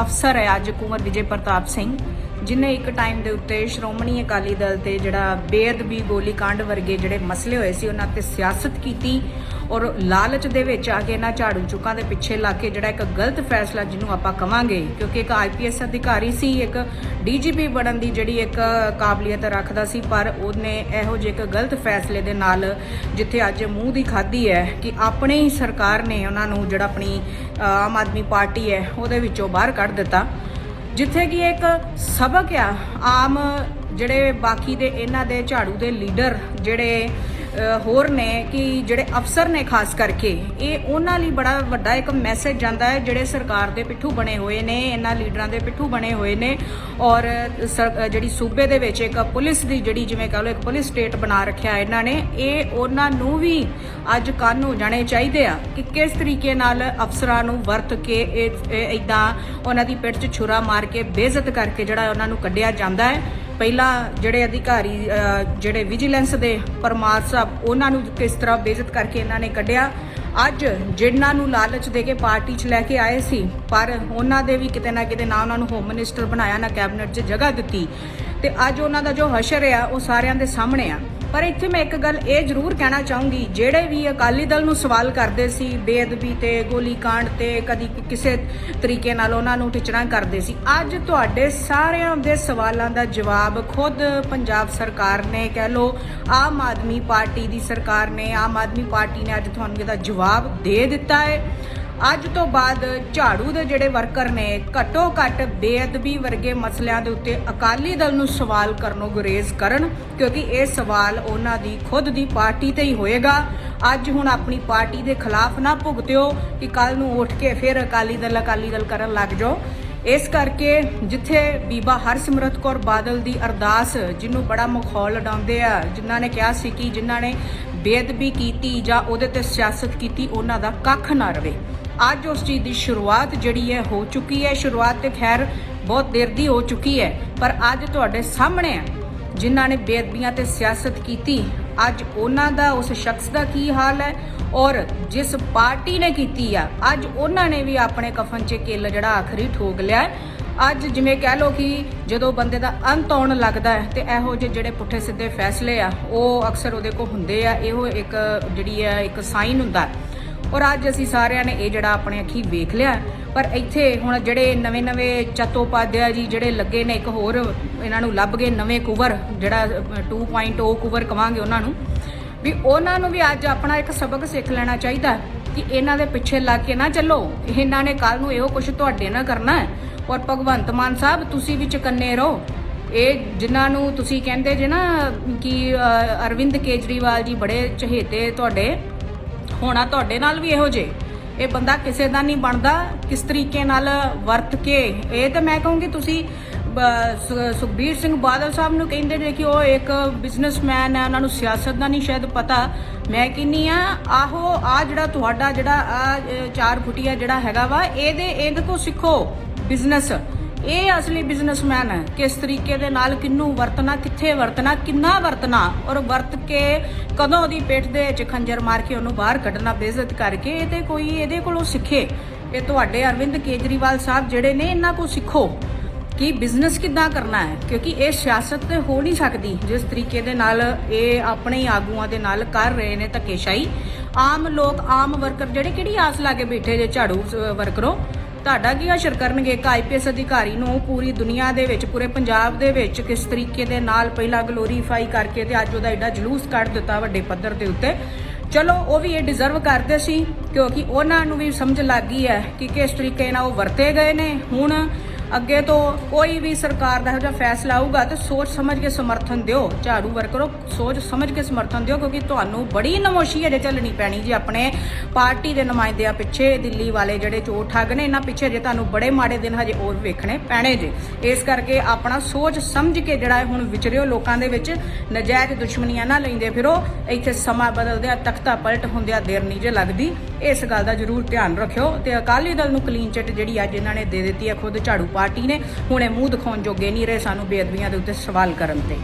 ਅਫਸਰ ਹੈ ਅੱਜ ਕੁੰਵਰ ਵਿਜੇ ਪ੍ਰਤਾਪ ਸਿੰਘ। ਜਿਨੇ ਇੱਕ ਟਾਈਮ ਦੇ ਉੱਤੇ ਸ਼੍ਰੋਮਣੀ ਅਕਾਲੀ ਦਲ ਤੇ ਜਿਹੜਾ ਬੇਅਦਬੀ ਗੋਲੀकांड ਵਰਗੇ ਜਿਹੜੇ ਮਸਲੇ ਹੋਏ ਸੀ, ਉਹਨਾਂ ਤੇ ਸਿਆਸਤ ਕੀਤੀ ਔਰ ਲਾਲਚ ਦੇ ਵਿੱਚ ਆ ਕੇ ਇਹਨਾਂ ਝਾੜੂ ਚੁੱਕਾਂ ਦੇ ਪਿੱਛੇ ਲੱਗ ਕੇ ਜਿਹੜਾ ਇੱਕ ਗਲਤ ਫੈਸਲਾ ਜਿਹਨੂੰ ਆਪਾਂ ਕਵਾਂਗੇ, ਕਿਉਂਕਿ ਇੱਕ ਆਈਪੀਐਸ ਅਧਿਕਾਰੀ ਸੀ, ਇੱਕ ਡੀਜੀਪੀ ਬਣਨ ਦੀ ਜਿਹੜੀ ਇੱਕ ਕਾਬਲੀਅਤ ਰੱਖਦਾ ਸੀ, ਪਰ ਉਹਨੇ ਇਹੋ ਜਿਹੇ ਇੱਕ ਗਲਤ ਫੈਸਲੇ ਦੇ ਨਾਲ ਜਿੱਥੇ ਅੱਜ ਮੂੰਹ ਦੀ ਖਾਦੀ ਹੈ ਕਿ ਆਪਣੇ ਹੀ ਸਰਕਾਰ ਨੇ ਉਹਨਾਂ ਨੂੰ ਜਿਹੜਾ ਆਪਣੀ ਆਮ ਆਦਮੀ ਪਾਰਟੀ ਹੈ, ਉਹਦੇ ਵਿੱਚੋਂ ਬਾਹਰ ਕੱਢ ਦਿੱਤਾ। ਜਿੱਥੇ ਕਿ ਇੱਕ ਸਬਕ ਆ, ਆਮ ਜਿਹੜੇ ਬਾਕੀ ਦੇ ਇਹਨਾਂ ਦੇ ਝਾੜੂ ਦੇ ਲੀਡਰ ਜਿਹੜੇ ਹੋਰ ਨੇ ਕਿ ਜਿਹੜੇ ਅਫਸਰ ਨੇ ਖਾਸ ਕਰਕੇ, ਇਹ ਉਹਨਾਂ ਲਈ ਬੜਾ ਵੱਡਾ ਇੱਕ ਮੈਸੇਜ ਜਾਂਦਾ ਹੈ, ਜਿਹੜੇ ਸਰਕਾਰ ਦੇ ਪਿੱਠੂ ਬਣੇ ਹੋਏ ਨੇ, ਇਹਨਾਂ ਲੀਡਰਾਂ ਦੇ ਪਿੱਠੂ ਬਣੇ ਹੋਏ ਨੇ, ਔਰ ਸਰ- ਜਿਹੜੀ ਸੂਬੇ ਦੇ ਵਿੱਚ ਇੱਕ ਪੁਲਿਸ ਦੀ ਜਿਹੜੀ ਜਿਵੇਂ ਕਹ ਲਓ ਇੱਕ ਪੁਲਿਸ ਸਟੇਟ ਬਣਾ ਰੱਖਿਆ ਇਹਨਾਂ ਨੇ, ਇਹ ਉਹਨਾਂ ਨੂੰ ਵੀ ਅੱਜ ਕੰਨ ਹੋ ਜਾਣੇ ਚਾਹੀਦੇ ਆ ਕਿ ਕਿਸ ਤਰੀਕੇ ਨਾਲ ਅਫਸਰਾਂ ਨੂੰ ਵਰਤ ਕੇ ਇਹ ਇਦਾਂ ਉਹਨਾਂ ਦੀ ਪਿੱਠ 'ਚ ਛੁਰਾ ਮਾਰ ਕੇ ਬੇਇੱਜ਼ਤ ਕਰਕੇ ਜਿਹੜਾ ਉਹਨਾਂ ਨੂੰ ਕੱਢਿਆ ਜਾਂਦਾ ਹੈ। ਪਹਿਲਾਂ ਜਿਹੜੇ ਅਧਿਕਾਰੀ ਜਿਹੜੇ ਵਿਜੀਲੈਂਸ ਦੇ ਪਰਮਾਰ ਸਾਹਿਬ, ਉਹਨਾਂ ਨੂੰ ਕਿਸ ਤਰ੍ਹਾਂ ਬੇਇੱਜ਼ਤ ਕਰਕੇ ਇਹਨਾਂ ਨੇ ਕੱਢਿਆ? ਅੱਜ ਜਿਨ੍ਹਾਂ ਨੂੰ ਲਾਲਚ ਦੇ ਕੇ ਪਾਰਟੀ 'ਚ ਲੈ ਕੇ ਆਏ ਸੀ, ਪਰ ਉਹਨਾਂ ਦੇ ਵੀ ਕਿਤੇ ਨਾ ਕਿਤੇ ਨਾ ਉਹਨਾਂ ਨੂੰ ਹੋਮ ਮਿਨਿਸਟਰ ਬਣਾਇਆ, ਨਾ ਕੈਬਨਿਟ 'ਚ ਜਗ੍ਹਾ ਦਿੱਤੀ। ਤੇ ਅੱਜ ਉਹਨਾਂ ਦਾ ਜੋ ਹਸ਼ਰ ਆ, ਉਹ ਸਾਰਿਆਂ ਦੇ ਸਾਹਮਣੇ ਆ। ਪਰ ਇੱਥੇ ਮੈਂ ਇੱਕ ਗੱਲ ਇਹ ਜ਼ਰੂਰ ਕਹਿਣਾ ਚਾਹੂੰਗੀ, ਜਿਹੜੇ ਵੀ ਅਕਾਲੀ ਦਲ ਨੂੰ ਸਵਾਲ ਕਰਦੇ ਸੀ, ਬੇਅਦਬੀ ਤੇ ਗੋਲੀकांड ਤੇ ਕਦੀ ਕਿਸੇ ਤਰੀਕੇ ਨਾਲ ਉਹਨਾਂ ਨੂੰ ਟਿਚਰਾਂ ਕਰਦੇ ਸੀ, ਅੱਜ ਤੁਹਾਡੇ ਸਾਰਿਆਂ ਦੇ ਸਵਾਲਾਂ ਦਾ ਜਵਾਬ ਖੁਦ ਪੰਜਾਬ ਸਰਕਾਰ ਨੇ ਕਹਿ ਲੋ ਆਮ ਆਦਮੀ ਪਾਰਟੀ ਦੀ ਸਰਕਾਰ ਨੇ, ਆਮ ਆਦਮੀ ਪਾਰਟੀ ਨੇ ਅੱਜ ਤੁਹਾਨੂੰ ਇਹਦਾ ਜਵਾਬ ਦੇ ਦਿੱਤਾ ਹੈ। ਅੱਜ ਤੋਂ ਬਾਅਦ ਝਾੜੂ ਦੇ ਜਿਹੜੇ ਵਰਕਰ ਨੇ, ਘੱਟੋ ਘੱਟ ਬੇਅਦਬੀ ਵਰਗੇ ਮਸਲਿਆਂ ਦੇ ਉੱਤੇ ਅਕਾਲੀ ਦਲ ਨੂੰ ਸਵਾਲ ਕਰਨੋਂ ਗੁਰੇਜ਼ ਕਰਨ, ਕਿਉਂਕਿ ਇਹ ਸਵਾਲ ਉਹਨਾਂ ਦੀ ਖੁਦ ਦੀ ਪਾਰਟੀ ਤੇ ਹੀ ਹੋਏਗਾ। ਅੱਜ ਹੁਣ ਆਪਣੀ ਪਾਰਟੀ ਦੇ ਖਿਲਾਫ ਨਾ ਭੁਗਤਿਓ ਕਿ ਕੱਲ ਨੂੰ ਉੱਠ ਕੇ ਫਿਰ ਅਕਾਲੀ ਦਲ ਅਕਾਲੀ ਦਲ ਕਰਨ ਲੱਗ ਜਾਓ। ਇਸ ਕਰਕੇ ਜਿੱਥੇ ਬੀਬਾ ਹਰਸਿਮਰਤ ਕੌਰ ਬਾਦਲ ਦੀ ਅਰਦਾਸ, ਜਿਹਨੂੰ ਬੜਾ ਮਖੌਲ ਉਡਾਉਂਦੇ ਆ, ਜਿਨ੍ਹਾਂ ਨੇ ਕਿਹਾ ਸੀ ਕਿ ਜਿਨ੍ਹਾਂ ਨੇ ਬੇਅਦਬੀ ਕੀਤੀ ਜਾਂ ਉਹਦੇ ਤੇ ਸਿਆਸਤ ਕੀਤੀ, ਉਹਨਾਂ ਦਾ ਕੱਖ ਨਾ ਰਵੇ। ਅੱਜ ਉਸ ਚੀਜ਼ ਦੀ ਸ਼ੁਰੂਆਤ ਜਿਹੜੀ ਹੈ ਹੋ ਚੁੱਕੀ ਹੈ। ਸ਼ੁਰੂਆਤ ਤੇ ਖੈਰ ਬਹੁਤ ਦੇਰ ਦੀ ਹੋ ਚੁੱਕੀ ਹੈ, ਪਰ ਅੱਜ ਤੁਹਾਡੇ ਸਾਹਮਣੇ ਹੈ, ਜਿਨ੍ਹਾਂ ਨੇ ਬੇਅਦਬੀਆਂ ਤੇ ਸਿਆਸਤ ਕੀਤੀ, ਅੱਜ ਉਹਨਾਂ ਦਾ, ਉਸ ਸ਼ਖਸ ਦਾ ਕੀ ਹਾਲ ਹੈ ਔਰ ਜਿਸ ਪਾਰਟੀ ਨੇ ਕੀਤੀ ਆ, ਅੱਜ ਉਹਨਾਂ ਨੇ ਵੀ ਆਪਣੇ ਕਫਨ 'ਚ ਕਿੱਲ ਜਿਹੜਾ ਆਖਰੀ ਠੋਕ ਲਿਆ ਅੱਜ ਜਿਵੇਂ ਕਹਿ ਲਓ ਕਿ ਜਦੋਂ ਬੰਦੇ ਦਾ ਅੰਤ ਆਉਣ ਲੱਗਦਾ ਹੈ ਤੇ ਇਹੋ ਜਿਹੇ ਜਿਹੜੇ ਪੁੱਠੇ ਸਿੱਧੇ ਫੈਸਲੇ ਆ, ਉਹ ਅਕਸਰ ਉਹਦੇ ਕੋ ਹੁੰਦੇ ਆ, ਇਹੋ ਇੱਕ ਜਿਹੜੀ ਆ ਇੱਕ ਸਾਈਨ ਹੁੰਦਾ। ਔਰ ਅੱਜ ਅਸੀਂ ਸਾਰਿਆਂ ਨੇ ਇਹ ਜਿਹੜਾ ਆਪਣੇ ਅੱਖੀ ਵੇਖ ਲਿਆ। ਪਰ ਇੱਥੇ ਹੁਣ ਜਿਹੜੇ ਨਵੇਂ-ਨਵੇਂ ਚਤੋਪਾਧਿਆ ਜੀ ਜਿਹੜੇ ਲੱਗੇ ਨੇ ਇੱਕ ਹੋਰ ਇਹਨਾਂ ਨੂੰ ਲੱਭ ਗਏ ਨਵੇਂ ਕੁਵਰ ਜਿਹੜਾ ਅ, 2.0 ਕੁਵਰ ਕਵਾਂਗੇ ਉਹਨਾਂ ਨੂੰ। ਵੀ ਉਹਨਾਂ ਨੂੰ ਵੀ ਅੱਜ ਆਪਣਾ ਇੱਕ ਸਬਕ ਸਿੱਖ ਲੈਣਾ ਚਾਹੀਦਾ ਕਿ ਇਹਨਾਂ ਦੇ ਪਿੱਛੇ ਲੱਗ ਕੇ ਨਾ ਚੱਲੋ। ਇਹਨਾਂ ਨੇ ਕੱਲ ਨੂੰ ਇਹੋ ਕੁਝ ਤੁਹਾਡੇ ਨਾਲ ਕਰਨਾ ਹੈ। ਔਰ ਭਗਵੰਤ ਮਾਨ ਸਾਹਿਬ ਤੁਸੀਂ ਵੀ ਚਕੰਨੇ ਰਹੋ। ਇਹ ਜਿਨ੍ਹਾਂ ਨੂੰ ਤੁਸੀਂ ਕਹਿੰਦੇ ਜੇ ਨਾ ਕਿ ਅਰਵਿੰਦ ਕੇਜਰੀਵਾਲ ਜੀ ਬੜੇ ਚਹੇਤੇ ਤੁਹਾਡੇ। ਹੋਣਾ ਤੁਹਾਡੇ ਨਾਲ ਵੀ ਇਹੋ ਜੇ। ਇਹ ਬੰਦਾ ਕਿਸੇ ਦਾ ਨਹੀਂ ਬਣਦਾ, ਕਿਸ ਤਰੀਕੇ ਨਾਲ ਵਰਤ ਕੇ। ਇਹ ਤਾਂ ਮੈਂ ਕਹੂੰਗੀ ਤੁਸੀਂ ਸੁਖਬੀਰ ਸਿੰਘ ਬਾਦਲ ਸਾਹਿਬ ਨੂੰ ਕਹਿੰਦੇ ਨੇ ਕਿ ਉਹ ਇੱਕ ਬਿਜ਼ਨਸਮੈਨ ਹੈ, ਉਹਨਾਂ ਨੂੰ ਸਿਆਸਤ ਦਾ ਨਹੀਂ ਸ਼ਾਇਦ ਪਤਾ। ਮੈਂ ਕਹਿੰਨੀ ਆ, ਆਹੋ, ਆ ਜਿਹੜਾ ਤੁਹਾਡਾ ਜਿਹੜਾ, ਆ ਚਾਰ ਫੁੱਟੀਆ ਜਿਹੜਾ ਹੈਗਾ ਵਾ, ਇਹਦੇ ਇਹਦੇ ਤੋਂ ਸਿੱਖੋ ਬਿਜ਼ਨਸ। ਇਹ ਅਸਲੀ ਬਿਜ਼ਨਸਮੈਨ ਹੈ। ਕਿਸ ਤਰੀਕੇ ਦੇ ਨਾਲ ਕਿੰਨੂੰ ਵਰਤਣਾ ਕਿੱਥੇ ਵਰਤਣਾ ਕਿੰਨਾ ਵਰਤਣਾ ਔਰ ਵਰਤ ਕੇ ਕਦੋਂ ਉਹਦੀ ਪੇਟ ਦੇ ਵਿੱਚ ਖੰਜਰ ਮਾਰ ਕੇ ਉਹਨੂੰ ਬਾਹਰ ਕੱਢਣਾ ਬੇਇੱਜ਼ਤ ਕਰਕੇ ਇਹ ਤੇ ਕੋਈ ਇਹਦੇ ਕੋਲੋਂ ਸਿੱਖੇ। ਇਹ ਤੁਹਾਡੇ ਅਰਵਿੰਦ ਕੇਜਰੀਵਾਲ ਸਾਹਿਬ ਜਿਹੜੇ ਨੇ ਇਹਨਾਂ ਕੋਲ ਸਿੱਖੋ ਕਿ ਬਿਜ਼ਨਸ ਕਿੱਦਾਂ ਕਰਨਾ ਹੈ ਕਿਉਂਕਿ ਇਹ ਸਿਆਸਤ ਤੇ ਹੋ ਨਹੀਂ ਸਕਦੀ। ਜਿਸ ਤਰੀਕੇ ਦੇ ਨਾਲ ਇਹ ਆਪਣੇ ਹੀ ਆਗੂਆਂ ਦੇ ਨਾਲ ਕਰ ਰਹੇ ਨੇ ਧੱਕੇਸ਼ਾਹੀ। ਆਮ ਲੋਕ ਆਮ ਵਰਕਰ ਜਿਹੜੇ ਕਿਹੜੀ ਆਸ ਲਾ ਕੇ ਬੈਠੇ ਜੇ ਝਾੜੂ ਅਹ, ਵਰਕਰੋ? ਤੁਹਾਡਾ ਕੀ ਅਸਰ ਕਰਨਗੇ? ਇੱਕ ਆਈਪੀਐਸ ਅਧਿਕਾਰੀ ਨੂੰ ਪੂਰੀ ਦੁਨੀਆ ਦੇ ਵਿੱਚ, ਪੂਰੇ ਪੰਜਾਬ ਦੇ ਵਿੱਚ ਕਿਸ ਤਰੀਕੇ ਦੇ ਨਾਲ ਪਹਿਲਾਂ ਗਲੋਰੀਫਾਈ ਕਰਕੇ ਤੇ ਅੱਜ ਉਹਦਾ ਐਡਾ ਜਲੂਸ ਕੱਢ ਦਿੱਤਾ ਵੱਡੇ ਪੱਧਰ ਦੇ ਉੱਤੇ। ਚਲੋ, ਉਹ ਵੀ ਇਹ ਡਿਜ਼ਰਵ ਕਰਦੇ ਸੀ, ਕਿਉਂਕਿ ਉਹਨਾਂ ਨੂੰ ਵੀ ਸਮਝ ਲੱਗ ਗਈ ਹੈ ਕਿ ਕਿਸ ਤਰੀਕੇ ਨਾਲ ਉਹ ਵਰਤੇ ਗਏ ਨੇ। ਹੁਣ ਅੱਗੇ ਤੋਂ ਕੋਈ ਵੀ ਸਰਕਾਰ ਦਾ ਇਹੋ ਜਿਹਾ ਫੈਸਲਾ ਆਊਗਾ ਤੇ ਸੋਚ ਸਮਝ ਕੇ ਸਮਰਥਨ ਦਿਓ, ਝਾੜੂ ਵਰਕਰੋ ਸੋਚ ਸਮਝ ਕੇ ਸਮਰਥਨ ਦਿਓ, ਕਿਉਂਕਿ ਤੁਹਾਨੂੰ ਬੜੀ ਨਮੋਸ਼ੀ ਅਜੇ ਚੱਲਣੀ ਪੈਣੀ ਜੀ ਆਪਣੇ ਪਾਰਟੀ ਦੇ ਨੁਮਾਇੰਦਿਆਂ ਪਿੱਛੇ, ਦਿੱਲੀ ਵਾਲੇ ਜਿਹੜੇ ਚੋਰ ਠੱਗ ਨੇ, ਇਹਨਾਂ ਪਿੱਛੇ ਜੇ ਤੁਹਾਨੂੰ ਬੜੇ ਮਾੜੇ ਦਿਨ ਹਜੇ ਹੋਰ ਵੇਖਣੇ ਪੈਣੇ ਜੇ। ਇਸ ਕਰਕੇ ਆਪਣਾ ਸੋਚ ਸਮਝ ਕੇ ਜਿਹੜਾ ਹੁਣ ਵਿਚਰਿਓ ਲੋਕਾਂ ਦੇ ਵਿੱਚ, ਨਜਾਇਜ਼ ਦੁਸ਼ਮਣੀਆਂ ਨਾ ਲੈਂਦੇ ਫਿਰੋ, ਇੱਥੇ ਸਮਾਂ ਬਦਲਦਿਆਂ ਤਖਤਾ ਪਲਟ ਹੁੰਦਿਆਂ ਦੇਰ ਨਹੀਂ ਜੇ ਲੱਗਦੀ। ਇਸ ਗੱਲ ਦਾ ਜ਼ਰੂਰ ਧਿਆਨ ਰੱਖਿਓ ਤੇ ਅਕਾਲੀ ਦਲ ਨੂੰ ਕਲੀਨ ਚਿੱਟ ਜਿਹੜੀ ਅੱਜ ਇਹਨਾਂ ਨੇ ਦੇ ਦਿੱਤੀ ਹੈ, ਖੁਦ ਝਾੜੂ ਪਾਰਟੀ ਨੇ। ਹੁਣ ਇਹ ਮੂੰਹ ਦਿਖਾਉਣ ਜੋਗੇ ਨਹੀਂ ਰਹੇ ਸਾਨੂੰ ਬੇਅਦਬੀਆਂ ਦੇ ਉੱਤੇ ਸਵਾਲ ਕਰਨ ਤੇ।